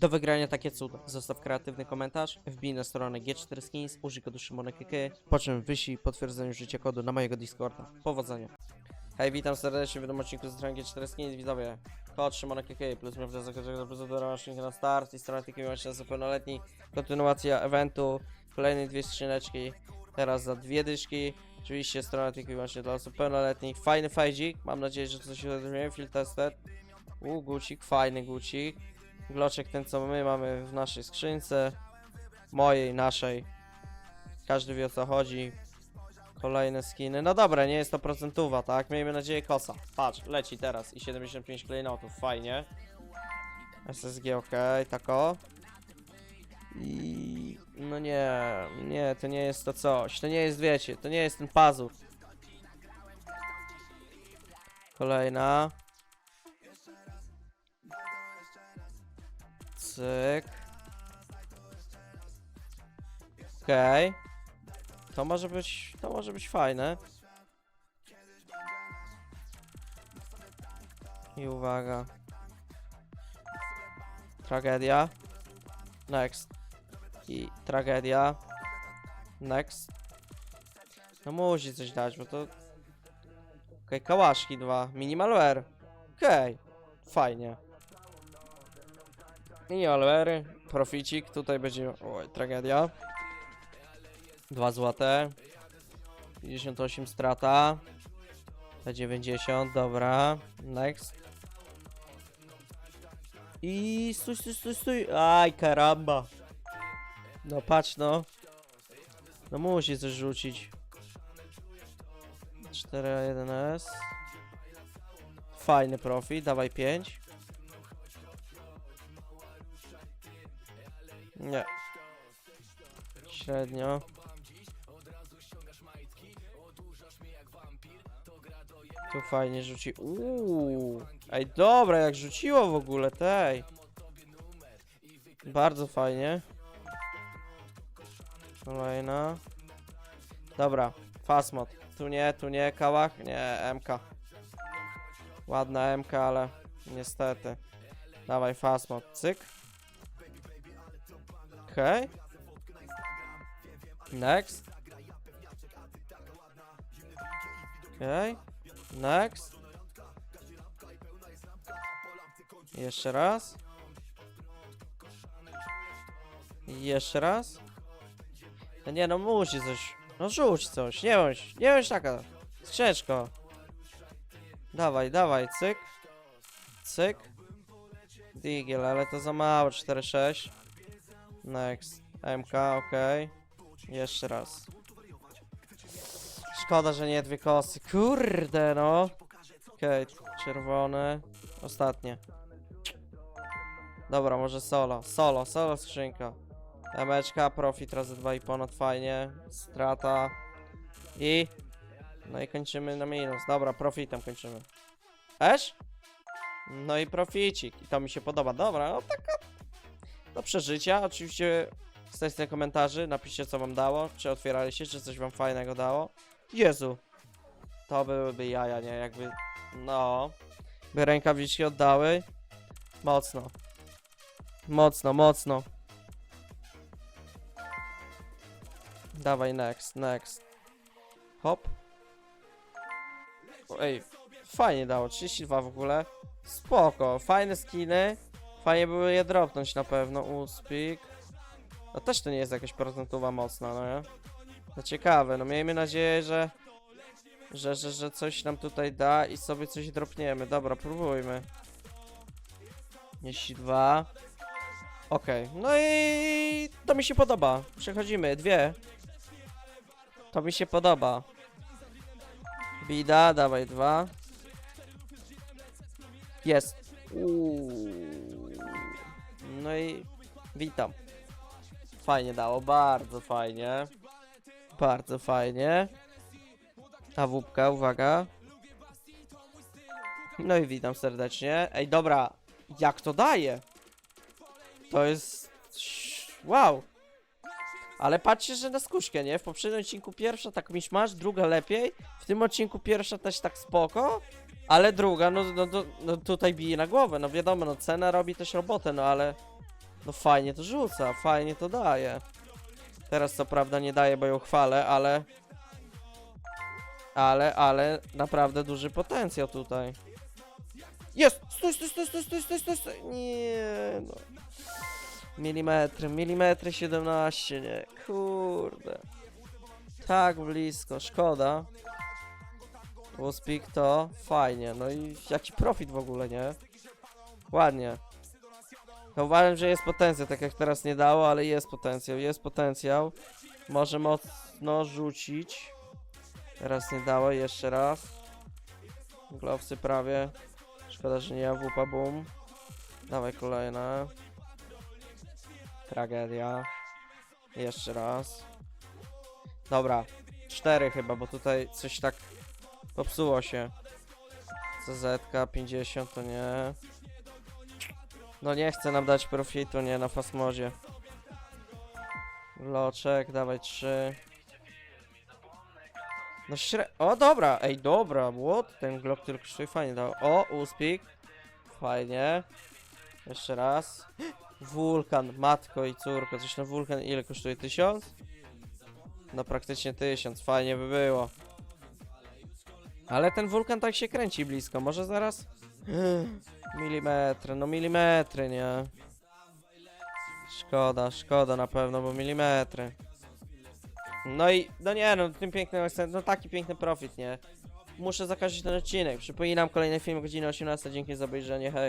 Do wygrania takie cuda. Zostaw kreatywny komentarz, wbij na stronę G4 Skins, użyj kodu SzymonekK, po czym wyślij potwierdzenie użycia kodu na mojego Discorda. Powodzenia. Hej, witam serdecznie w nowym odcinku strony G4 Skins, widzowie. Kod SzymonekK, plus mnie w zakończeniu do na start i strona taki właśnie na pełnoletni. Kontynuacja eventu, kolejne dwie skrzyneczki, teraz za dwie dyszki. Oczywiście strona tylko i wyłącznie dla osób pełnoletnich. Fajny fajdzik, mam nadzieję, że coś się zrozumiałem. Field tested. U, gucik, fajny gucik. Gloczek ten, co my mamy w naszej skrzynce. Mojej, naszej. Każdy wie o co chodzi. Kolejne skiny. No dobra, nie jest to procentowa, tak? Miejmy nadzieję kosa. Patrz, leci teraz i 75 klejnotów, fajnie. SSG ok, tako. I... No nie, nie, to nie jest to coś. To nie jest, wiecie, to nie jest ten pazur. Kolejna. Cyk. Okej. To może być, to może być fajne. I uwaga. Tragedia. Next. I tragedia. Next. No musi coś dać, bo to... Okej, kałaszki dwa. Minimalware. Okej. Fajnie. Minimalware. Proficik. Tutaj będzie... Oj, tragedia. 2 złote. 58 strata. Za 90, dobra. Next. I stój, stój, stój, stój. Aj, karamba. No patrz no. No musi coś rzucić. 4-1S. Fajny profit, dawaj 5. Nie. Średnio. Tu fajnie rzuci. Uuu. Ej, dobra, jak rzuciło w ogóle, tej. Bardzo fajnie. Kolejna. Dobra, fast mod. Tu nie, tu nie, kałach, nie, MK. Ładna MK, ale niestety. Dawaj, fast mod, cyk. Okej. Next. Okej. Next. Jeszcze raz. Jeszcze raz. No nie no, musi coś. No rzuć coś, nie bądź, nie bądź taka. Skrzeczko. Dawaj, dawaj, cyk. Cyk. Digiel, ale to za mało, 4-6. Next. MK, okej. Jeszcze raz. Szkoda, że nie dwie kosy. Kurde, no. Okej, czerwone. Ostatnie. Dobra, może solo. Solo, solo skrzynka. Emeczka, profit razy 2,5 ponad fajnie. Strata. I... No i kończymy na minus. Dobra, profitem kończymy. Esz? No i proficik. I to mi się podoba. Dobra, no taka... Do przeżycia. Oczywiście Zostawcie komentarzy, napiszcie co wam dało, czy otwieraliście, czy coś wam fajnego dało. Jezu. To byłyby jaja, nie? Jakby... No. By rękawiczki oddały. Mocno. Mocno, mocno. Dawaj, next, next. Hop. Ej, fajnie dało, 32 w ogóle. Spoko, fajne skiny. Fajnie były je dropnąć na pewno. Uspik. No też to nie jest jakaś procentowa mocna, no nie? No ciekawe, no miejmy nadzieję, że, że, że, że coś nam tutaj da i sobie coś dropniemy. Dobra, próbujmy. Jeśli dwa. Okej, no i to mi się podoba. Przechodzimy, dwie. To mi się podoba. Bida, dawaj dwa. Jest. Uuu. No i witam. Fajnie dało, bardzo fajnie. Bardzo fajnie. Ta wupka, uwaga. No i witam serdecznie. Ej, dobra, jak to daje? To jest... Wow. Ale patrzcie, że na skuszkę, nie? W poprzednim odcinku pierwsza tak miś masz, druga lepiej. W tym odcinku pierwsza też tak spoko. Ale druga, no, no, no, no tutaj bije na głowę. No wiadomo, no cena robi też robotę, no ale... No fajnie to rzuca, fajnie to daje. Teraz co prawda nie daje, bo ją chwalę, ale... Ale, ale naprawdę duży potencjał tutaj. Jest! Stój, stój, stój, stój, stój, stój, stój, stój. Nie no. Milimetry, milimetry 17, nie. Kurde. Tak blisko, szkoda. Wuspik to fajnie, no i jaki profit w ogóle, nie? Ładnie. Ja uważam, że jest potencjał, tak jak teraz nie dało, ale jest potencjał, jest potencjał. Może mocno rzucić. Teraz nie dało, jeszcze raz. Glowsy prawie. Szkoda, że nie wupa boom. Dawaj kolejne. Tragedia. Jeszcze raz. Dobra. Cztery chyba, bo tutaj coś tak popsuło się. CZ 50 to nie. No nie chce nam dać profitu, nie, na Fasmodzie. Loczek, dawaj trzy. No śre... O, dobra, ej, dobra, what? Ten Glock tylko kosztuje fajnie dał. O, uspik. Fajnie. Jeszcze raz. Wulkan, matko i córko. Coś na wulkan ile kosztuje? Tysiąc? No praktycznie tysiąc, fajnie by było. Ale ten wulkan tak się kręci blisko, może zaraz? Milimetry, no milimetry, nie? Szkoda, szkoda na pewno, bo milimetry. No i, no nie no, tym pięknym no taki piękny profit, nie? Muszę zakończyć ten odcinek. Przypominam, kolejny film o godzinie 18, dzięki za obejrzenie, hej.